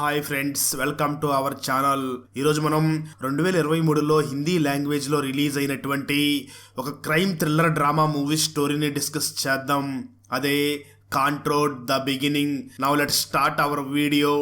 Hi friends welcome to our channel. ఈరోజు మనం రెండు వేల ఇరవై మూడులో హిందీ లాంగ్వేజ్లో రిలీజ్ అయినటువంటి ఒక క్రైమ్ థ్రిల్లర్ డ్రామా మూవీ స్టోరీని డిస్కస్ చేద్దాం. అదే కాంట్రోడ్ the beginning. Now let start our video.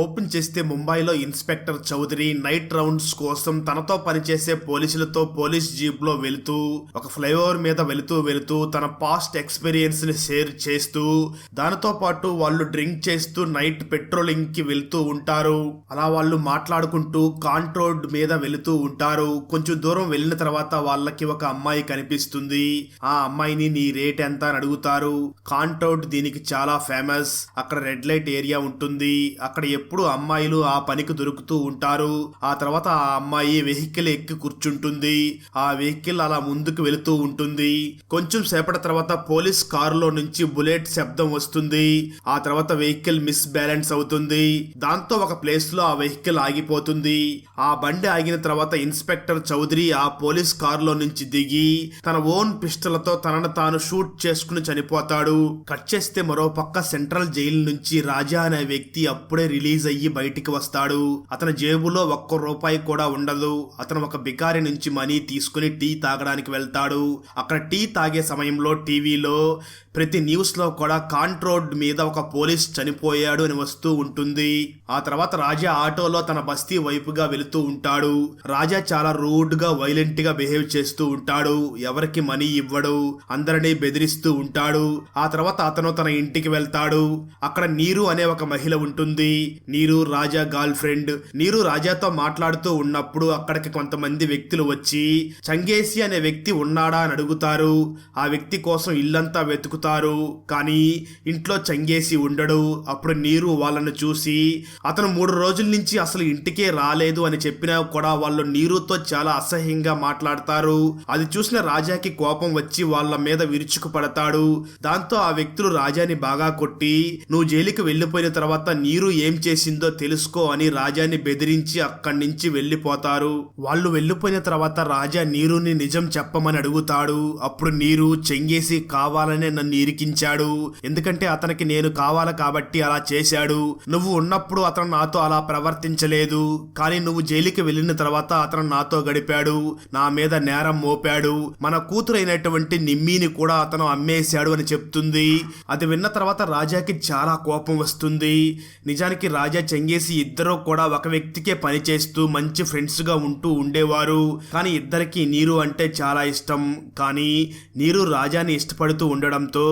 Open చేస్తే ముంబైలో ఇన్స్పెక్టర్ చౌదరి నైట్ రౌండ్స్ కోసం తనతో పనిచేసే పోలీసులతో పోలీస్ జీప్లో వెళుతూ ఒక ఫ్లైఓవర్ మీద వెళుతూ వెళుతూ తన పాస్ట్ ఎక్స్పీరియన్స్ని షేర్ చేస్తూ దానితో పాటు వాళ్ళు డ్రింక్ చేస్తూ నైట్ పెట్రోలింగ్కి వెళ్తూ ఉంటారు. అలా వాళ్ళు మాట్లాడుకుంటూ కాంట్రోడ్ మీద వెళుతూ ఉంటారు. కొంచెం దూరం వెళ్ళిన తర్వాత వాళ్ళకి ఒక అమ్మాయి కనిపిస్తుంది. ఆ అమ్మాయిని నీ రేట్ ఎంత? అని అడుగుతారు. కాంట్రోడ్ దీనికి చాలా ఫేమస్ అక్కడ రెడ్ లైట్ ఏరియా ఉంటుంది. అక్కడ ఎప్పుడు అమ్మాయిలు ఆ పనికి దొరుకుతూ ఉంటారు. ఆ తర్వాత ఆ అమ్మాయి వెహికల్ ఎక్కి కూర్చుంటుంది. ఆ వెహికల్ అలా ముందుకు వెళుతూ ఉంటుంది. కొంచెం సేపటి తర్వాత పోలీస్ కారులో నుంచి బుల్లెట్ శబ్దం వస్తుంది. ఆ తర్వాత వెహికల్ మిస్ బ్యాలెన్స్ అవుతుంది. దాంతో ఒక ప్లేస్లో ఆ వెహికల్ ఆగిపోతుంది. ఆ బండి ఆగిన తర్వాత ఇన్స్పెక్టర్ చౌదరి ఆ పోలీస్ కారులో నుంచి దిగి తన ఓన్ పిస్టలతో తనను తాను షూట్ చేసుకుని చనిపోతాడు. కట్ చేస్తే మరో పక్క సెంట్రల్ జైలు నుంచి రాజా అనే వ్యక్తి అప్పుడే రిలీజ్ అయ్యి బయటికి వస్తాడు. అతని జేబులో ఒక్క రూపాయి కూడా ఉండదు. అతను ఒక బికారి నుంచి మనీ తీసుకుని టీ తాగడానికి వెళ్తాడు. అక్కడ టీ తాగే సమయంలో టీవీలో ప్రతి న్యూస్లో కూడా కాంట్రోడ్ మీద ఒక పోలీస్ చనిపోయాడు అని వస్తూ ఉంటుంది. ఆ తర్వాత రాజా ఆటోలో తన బస్తీ వైపుగా వెళుతూ ఉంటాడు. రాజా చాలా రూడ్గా వైలెంట్గా బిహేవ్ చేస్తూ ఉంటాడు. ఎవరికి మనీ ఇవ్వడు. అందరినీ బెదిరిస్తూ ఉంటాడు. ఆ తర్వాత అతను తన ఇంటికి వెళ్తాడు. అక్కడ నీరు అనే ఒక మహిళ ఉంటుంది. నీరు రాజా గర్ల్ ఫ్రెండ్. నీరు రాజాతో మాట్లాడుతూ ఉన్నప్పుడు అక్కడికి కొంతమంది వ్యక్తులు వచ్చి చంగేసి అనే వ్యక్తి ఉన్నాడా? అని అడుగుతారు. ఆ వ్యక్తి కోసం ఇల్లంతా వెతుకుతారు. కానీ ఇంట్లో చంగేసి ఉండడు. అప్పుడు నీరు వాళ్ళను చూసి అతను మూడు రోజుల నుంచి అసలు ఇంటికే రాలేదు అని చెప్పినా కూడా వాళ్ళు నీరుతో చాలా అసహ్యంగా మాట్లాడతారు. అది చూసిన రాజాకి కోపం వచ్చి వాళ్ళ మీద విరుచుకు పడతాడు దాంతో ఆ వ్యక్తులు రాజాని బాగా కొట్టి నువ్వు జైలుకి వెళ్ళిపోయిన తర్వాత నీరు ఏం చేసి చేసిందో తెలుసుకో అని రాజాని బెదిరించి అక్కడి నుంచి వెళ్ళిపోతారు. వాళ్ళు వెళ్ళిపోయిన తర్వాత రాజా నీరుని నిజం చెప్పమని అడుగుతాడు. అప్పుడు నీరు చెంగేసి కావాలనే నన్ను ఇరికించాడు. ఎందుకంటే అతనికి నేను కావాలి కాబట్టి అలా చేశాడు. నువ్వు ఉన్నప్పుడు అతను నాతో అలా ప్రవర్తించలేదు. కానీ నువ్వు జైలుకి వెళ్ళిన తర్వాత అతను నాతో గడిపాడు. నా మీద నేరం మోపాడు. మన కూతురైనటువంటి నిమ్మీని కూడా అతను అమ్మేశాడు అని చెప్తుంది. అది విన్న తర్వాత రాజాకి చాలా కోపం వస్తుంది. నిజానికి రాజా చెంగేసి ఇద్దరు కూడా ఒక వ్యక్తికే పనిచేస్తూ మంచి ఫ్రెండ్స్గా ఉంటూ ఉండేవారు. కానీ ఇద్దరికి నీరు అంటే చాలా ఇష్టం. కానీ నీరు రాజాని ఇష్టపడుతూ ఉండడంతో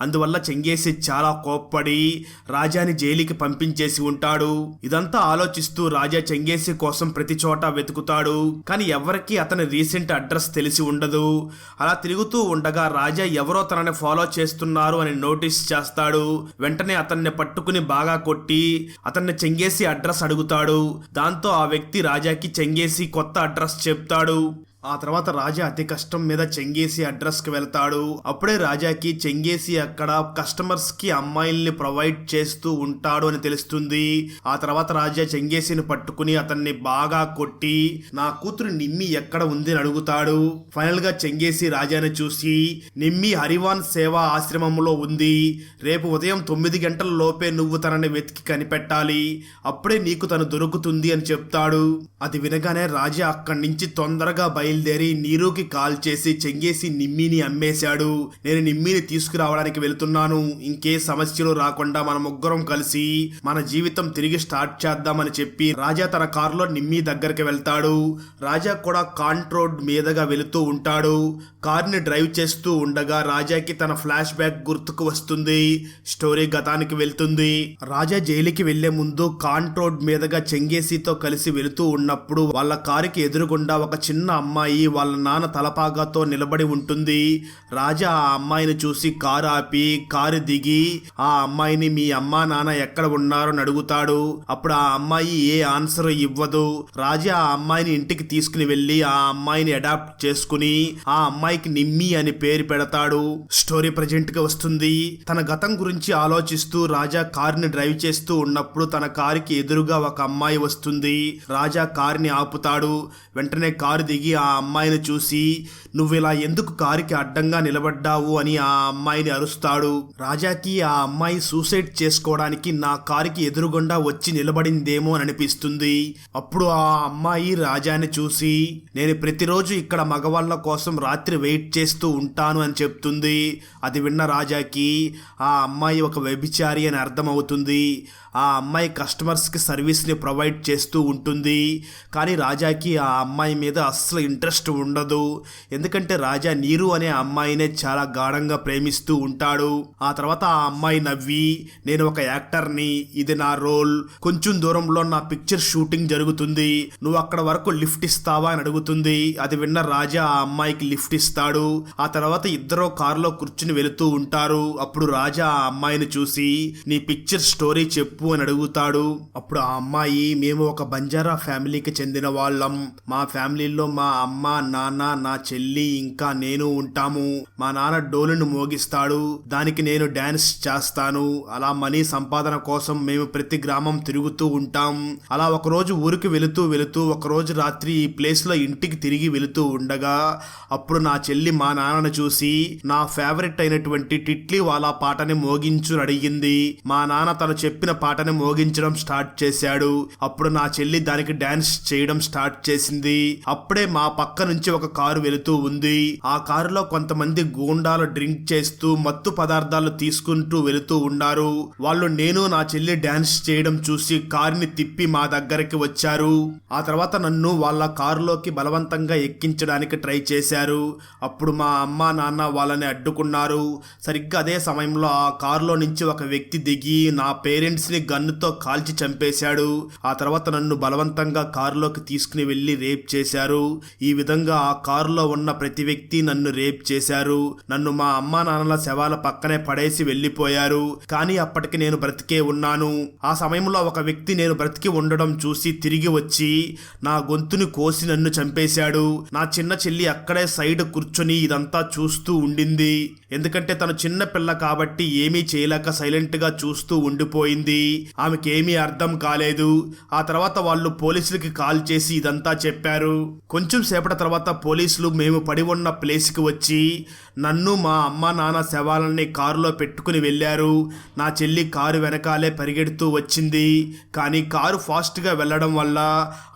అందువల్ల చెంగేసి చాలా కోప్పడి రాజాని జైలుకి పంపించేసి ఉంటాడు. ఇదంతా ఆలోచిస్తూ రాజా చెంగేసి కోసం ప్రతి చోట వెతుకుతాడు. కానీ ఎవరికి అతని రీసెంట్ అడ్రస్ తెలిసి ఉండదు. అలా తిరుగుతూ ఉండగా రాజా ఎవరో తనని ఫాలో చేస్తున్నారు అని నోటీస్ చేస్తాడు. వెంటనే అతన్ని పట్టుకుని బాగా కొట్టి అతన్ని చెంగేసి అడ్రస్ అడుగుతాడు. దాంతో ఆ వ్యక్తి రాజాకి చెంగేసి కొత్త అడ్రస్ చెప్తాడు. ఆ తర్వాత రాజా అతి కష్టం మీద చెంగేసి అడ్రస్కి వెళ్తాడు. అప్పుడే రాజాకి చెంగేసి అక్కడ కస్టమర్స్కి అమ్మాయిల్ని ప్రొవైడ్ చేస్తూ ఉంటాడు అని తెలుస్తుంది. ఆ తర్వాత రాజా చెంగేసిని పట్టుకుని అతన్ని బాగా కొట్టి నా కూతురు నిమ్మి ఎక్కడ ఉంది? అని అడుగుతాడు. ఫైనల్గా చెంగేసి రాజాని చూసి నిమ్మి హరివాన్ సేవా ఆశ్రమంలో ఉంది. రేపు ఉదయం తొమ్మిది గంటల లోపే నువ్వు తనని వెతికి కనిపెట్టాలి. అప్పుడే నీకు తను దొరుకుతుంది అని చెప్తాడు. అది వినగానే రాజా అక్కడి నుంచి తొందరగా బయలుదేరి నీరుకి కాల్ చేసి చెంగేసి నిమ్మిని అమ్మేశాడు. నేను నిమ్మిని తీసుకురావడానికి వెళ్తున్నాను. ఇంకే సమస్యలు రాకుండా మన ముగ్గురం కలిసి మన జీవితం తిరిగి స్టార్ట్ చేద్దామని చెప్పి రాజా తన కారులో నిమ్మి దగ్గరికి వెళ్తాడు. రాజా కూడా కాంట్రోడ్ మీదగా వెళుతూ ఉంటాడు. కార్ని డ్రైవ్ చేస్తూ ఉండగా రాజాకి తన ఫ్లాష్ బ్యాక్ గుర్తుకు వస్తుంది. స్టోరీ గతానికి వెళ్తుంది. రాజా జైలుకి వెళ్ళే ముందు కాంట్రోడ్ మీదగా చెంగేసితో కలిసి వెళుతూ ఉన్నప్పుడు వాళ్ళ కారుకి ఎదురుగుండా ఒక చిన్న అమ్మాయి వాళ్ళ నాన్న తలపాగాతో నిలబడి ఉంటుంది. రాజా ఆ అమ్మాయిని చూసి కారు ఆపి కారు దిగి ఆ అమ్మాయిని మీ అమ్మా నాన్న ఎక్కడ ఉన్నారో? అని అడుగుతాడు. అప్పుడు ఆ అమ్మాయి ఏ ఆన్సర్ ఇవ్వదు. రాజా ఆ అమ్మాయిని ఇంటికి తీసుకుని వెళ్ళి ఆ అమ్మాయిని అడాప్ట్ చేసుకుని ఆ అమ్మాయికి నిమ్మి అని పేరు పెడతాడు. స్టోరీ ప్రజెంట్గా వస్తుంది. తన గతం గురించి ఆలోచిస్తూ రాజా కారుని డ్రైవ్ చేస్తూ ఉన్నప్పుడు తన కారుకి ఎదురుగా ఒక అమ్మాయి వస్తుంది. రాజా కారుని ఆపుతాడు. వెంటనే కారు దిగి ఆ అమ్మాయిని చూసి నువ్వు ఇలా ఎందుకు కారుకి అడ్డంగా నిలబడ్డావు? అని ఆ అమ్మాయిని అరుస్తాడు. రాజాకి ఆ అమ్మాయి సూసైడ్ చేసుకోవడానికి నా కారుకి ఎదురుగుండా వచ్చి నిలబడిందేమో అని అనిపిస్తుంది. అప్పుడు ఆ అమ్మాయి రాజాని చూసి నేను ప్రతిరోజు ఇక్కడ మగవాళ్ళ కోసం రాత్రి వెయిట్ చేస్తూ ఉంటాను అని చెప్తుంది. అది విన్న రాజాకి ఆ అమ్మాయి ఒక వ్యభిచారి అని అర్థమవుతుంది. ఆ అమ్మాయి కస్టమర్స్కి సర్వీస్ని ప్రొవైడ్ చేస్తూ ఉంటుంది. కానీ రాజాకి ఆ అమ్మాయి మీద అస్సలు ఇంట్రెస్ట్ ఉండదు. ఎందుకంటే రాజా నీరు అనే అమ్మాయినే చాలా గాఢంగా ప్రేమిస్తూ ఉంటాడు. ఆ తర్వాత ఆ అమ్మాయి నవ్వి నేను ఒక యాక్టర్ని ఇది నా రోల్. కొంచెం దూరంలో నా పిక్చర్ షూటింగ్ జరుగుతుంది. నువ్వు అక్కడ వరకు లిఫ్ట్ ఇస్తావా? అని అడుగుతుంది. అది విన్న రాజా ఆ అమ్మాయికి లిఫ్ట్ ఇస్తాడు. ఆ తర్వాత ఇద్దరు కారులో కూర్చుని వెళుతూ ఉంటారు. అప్పుడు రాజా ఆ అమ్మాయిని చూసి నీ పిక్చర్ స్టోరీ చెప్పు అని అడుగుతాడు. అప్పుడు ఆ అమ్మాయి మేము ఒక బంజారా ఫ్యామిలీకి చెందిన వాళ్ళం. మా ఫ్యామిలీలో మా అమ్మ నాన్న నా చెల్లి ఇంకా నేను ఉంటాము. మా నాన్న డోలును మోగిస్తాడు. దానికి నేను డాన్స్ చేస్తాను. అలా మనీ సంపాదన కోసం మేము ప్రతి గ్రామం తిరుగుతూ ఉంటాం. అలా ఒకరోజు ఊరికి వెళుతూ వెళుతూ ఒకరోజు రాత్రి ఈ ప్లేస్లో ఇంటికి తిరిగి వెళుతూ ఉండగా అప్పుడు నా చెల్లి మా నాన్నను చూసి నా ఫేవరెట్ అయినటువంటి టిట్లీ వాళ్ళ పాటని మోగించు అడిగింది. మా నాన్న తను చెప్పిన పాటని మోగించడం స్టార్ట్ చేశాడు. అప్పుడు నా చెల్లి దానికి డాన్స్ చేయడం స్టార్ట్ చేసింది. అప్పుడే మా పక్క నుంచి ఒక కారు వెళుతూ ఉంది. ఆ కారులో కొంతమంది గూండాలు డ్రింక్ చేస్తూ మత్తు పదార్థాలు తీసుకుంటూ వెళుతూ ఉన్నారు. వాళ్ళు నేను నా చెల్లి డాన్స్ చేయడం చూసి కారుని తిప్పి మా దగ్గరికి వచ్చారు. ఆ తర్వాత నన్ను వాళ్ళ కారులోకి బలవంతంగా ఎక్కించడానికి ట్రై చేశారు. అప్పుడు మా అమ్మ నాన్న వాళ్ళని అడ్డుకున్నారు. సరిగ్గా అదే సమయంలో ఆ కారులో నుంచి ఒక వ్యక్తి దిగి నా పేరెంట్స్ని గన్నుతో కాల్చి చంపేశాడు. ఆ తర్వాత నన్ను బలవంతంగా కారులోకి తీసుకుని వెళ్ళి రేప్ చేశారు. ఈ విధంగా ఆ కారులో ఉన్న ప్రతి వ్యక్తి నన్ను రేప్ చేశారు. నన్ను మా అమ్మా నాన్నల శవాల పక్కనే పడేసి వెళ్ళిపోయారు కానీ అప్పటికి నేను బ్రతికే ఉన్నాను. ఆ సమయంలో ఒక వ్యక్తి నేను బ్రతికి ఉండడం చూసి తిరిగి వచ్చి నా గొంతుని కోసి నన్ను చంపేశాడు. నా చిన్న చెల్లి అక్కడే సైడ్ కూర్చొని ఇదంతా చూస్తూ ఉండింది. ఎందుకంటే తను చిన్న పిల్ల కాబట్టి ఏమీ చేయలేక సైలెంట్గా చూస్తూ ఉండిపోయింది. ఆమెకి ఏమీ అర్థం కాలేదు. ఆ తర్వాత వాళ్ళు పోలీసులకి కాల్ చేసి ఇదంతా చెప్పారు. కొంచెం సేపటి తర్వాత పోలీసులు మేము పడి ఉన్న ప్లేస్కి వచ్చి నన్ను మా అమ్మ నాన్న శవాలని కారులో పెట్టుకుని వెళ్ళారు. నా చెల్లి కారు వెనకాలే పరిగెడుతూ వచ్చింది. కానీ కారు ఫాస్ట్గా వెళ్ళడం వల్ల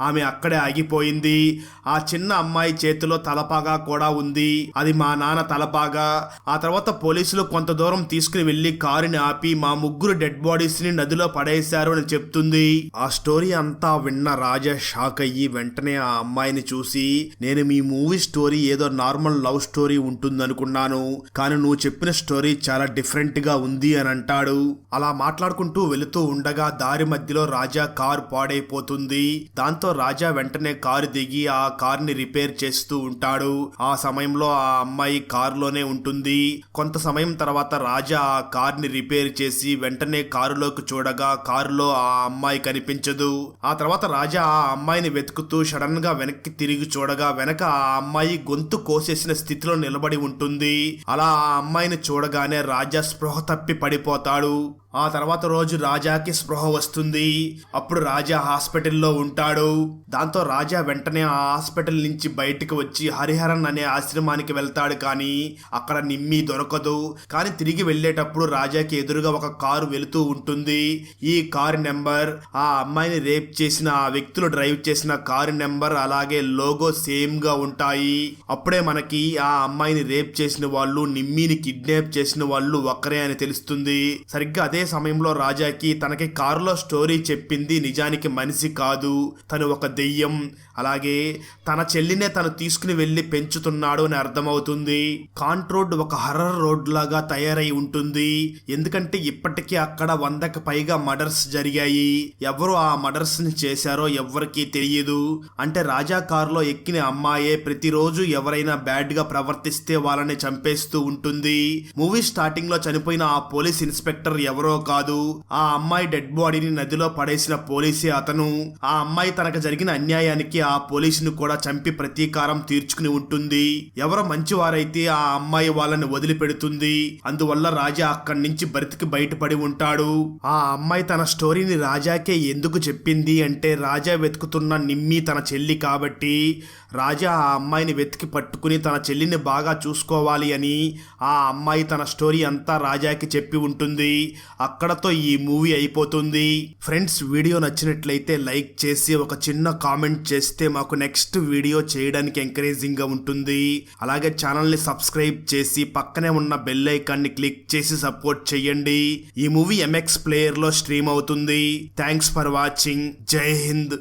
ఆమె అక్కడే ఆగిపోయింది. ఆ చిన్న అమ్మాయి చేతిలో తలపాగా కూడా ఉంది. అది మా నాన్న తలపాగా. ఆ తర్వాత పోలీసులు కొంత దూరం తీసుకుని వెళ్ళి కారుని ఆపి మా ముగ్గురు డెడ్ బాడీస్ని నదిలో పడేశారు అని చెప్తుంది. ఆ స్టోరీ అంతా విన్న రాజా షాక్ అయ్యి వెంటనే ఆ అమ్మాయిని చూసి నేను మీ మూవీ స్టోరీ ఏదో నార్మల్ లవ్ స్టోరీ ఉంటుందనుకున్నాను. కానీ నువ్వు చెప్పిన స్టోరీ చాలా డిఫరెంట్గా ఉంది అని అంటాడు. అలా మాట్లాడుకుంటూ వెళుతూ ఉండగా దారి మధ్యలో రాజా కారు పాడైపోతుంది. దాంతో రాజా వెంటనే కారు దిగి ఆ కార్ని రిపేర్ చేస్తూ ఉంటాడు. ఆ సమయంలో ఆ అమ్మాయి కారులోనే ఉంటుంది. కొంత సమయం తర్వాత రాజా ఆ కార్ని రిపేర్ చేసి వెంటనే కారులోకి చూడగా కారులో ఆ అమ్మాయి కనిపించదు. ఆ తర్వాత రాజా ఆ అమ్మాయిని వెతుకుతూ సడన్గా వెనక్కి తిరిగి చూడగా వెనక ఆ అమ్మాయి గొంతు కోసేసిన స్థితిలో నిలబడి ఉంటుంది. అలా ఆ అమ్మాయిని చూడగానే రాజా స్పృహ తప్పి పడిపోతాడు. ఆ తర్వాత రోజు రాజాకి స్పృహ వస్తుంది. అప్పుడు రాజా హాస్పిటల్లో ఉంటాడు. దాంతో రాజా వెంటనే ఆ హాస్పిటల్ నుంచి బయటకు వచ్చి హరిహరన్ అనే ఆశ్రమానికి వెళ్తాడు కానీ అక్కడ నిమ్మి దొరకదు. కానీ తిరిగి వెళ్ళేటప్పుడు రాజాకి ఎదురుగా ఒక కారు వెళుతూ ఉంటుంది. ఈ కారు నెంబర్ ఆ అమ్మాయిని రేప్ చేసిన ఆ వ్యక్తులు డ్రైవ్ చేసిన కారు నెంబర్ అలాగే లోగో సేమ్గా ఉంటాయి. అప్పుడే మనకి ఆ అమ్మాయిని రేప్ చేసిన వాళ్ళు నిమ్మిని కిడ్నాప్ చేసిన వాళ్ళు ఒక్కరే అని తెలుస్తుంది. సరిగ్గా అదే సమయంలో రాజాకి తనకి కారులో స్టోరీ చెప్పింది నిజానికి మనిషి కాదు. తను ఒక దెయ్యం. అలాగే తన చెల్లినే తను తీసుకుని వెళ్ళి పెంచుతున్నాడు అని అర్థమవుతుంది. కాంట్ రోడ్ ఒక హర్రర్ రోడ్ లాగా తయారై ఉంటుంది. ఎందుకంటే ఇప్పటికీ అక్కడ వందకి పైగా మర్డర్స్ జరిగాయి. ఎవరు ఆ మర్డర్స్ని చేశారో ఎవరికీ తెలియదు. అంటే రాజా కారులో ఎక్కిన అమ్మాయే ప్రతిరోజు ఎవరైనా బ్యాడ్గా ప్రవర్తిస్తే వాళ్ళని చంపేస్తూ ఉంటుంది. మూవీ స్టార్టింగ్లో చనిపోయిన ఆ పోలీస్ ఇన్స్పెక్టర్ ఎవరో ఎవరో కాదు. ఆ అమ్మాయి డెడ్ బాడీని నదిలో పడేసిన పోలీసే అతను. ఆ అమ్మాయి తనకు జరిగిన అన్యాయానికి ఆ పోలీసును కూడా చంపి ప్రతీకారం తీర్చుకుని ఉంటుంది. ఎవరో మంచివారైతే ఆ అమ్మాయి వాళ్ళని వదిలిపెడుతుంది. అందువల్ల రాజా అక్కడి నుంచి బ్రతికి బయటపడి ఉంటాడు. ఆ అమ్మాయి తన స్టోరీని రాజాకే ఎందుకు చెప్పింది అంటే రాజా వెతుకుతున్న నిమ్మి తన చెల్లి కాబట్టి. రాజా ఆ అమ్మాయిని వెతికి పట్టుకుని తన చెల్లిని బాగా చూసుకోవాలి అని ఆ అమ్మాయి తన స్టోరీ అంతా రాజాకి చెప్పి ఉంటుంది. అక్కడతో ఈ మూవీ అయిపోతుంది. ఫ్రెండ్స్ వీడియో నచ్చినట్లయితే లైక్ చేసి ఒక చిన్న కామెంట్ చేస్తే మాకు నెక్స్ట్ వీడియో చేయడానికి ఎంకరేజింగ్గా ఉంటుంది. అలాగే ఛానల్ని సబ్స్క్రైబ్ చేసి పక్కనే ఉన్న బెల్ ఐకాన్ని క్లిక్ చేసి సపోర్ట్ చేయండి. ఈ మూవీ ఎంఎక్స్ ప్లేయర్లో స్ట్రీమ్ అవుతుంది. Thanks for watching. జై హింద్.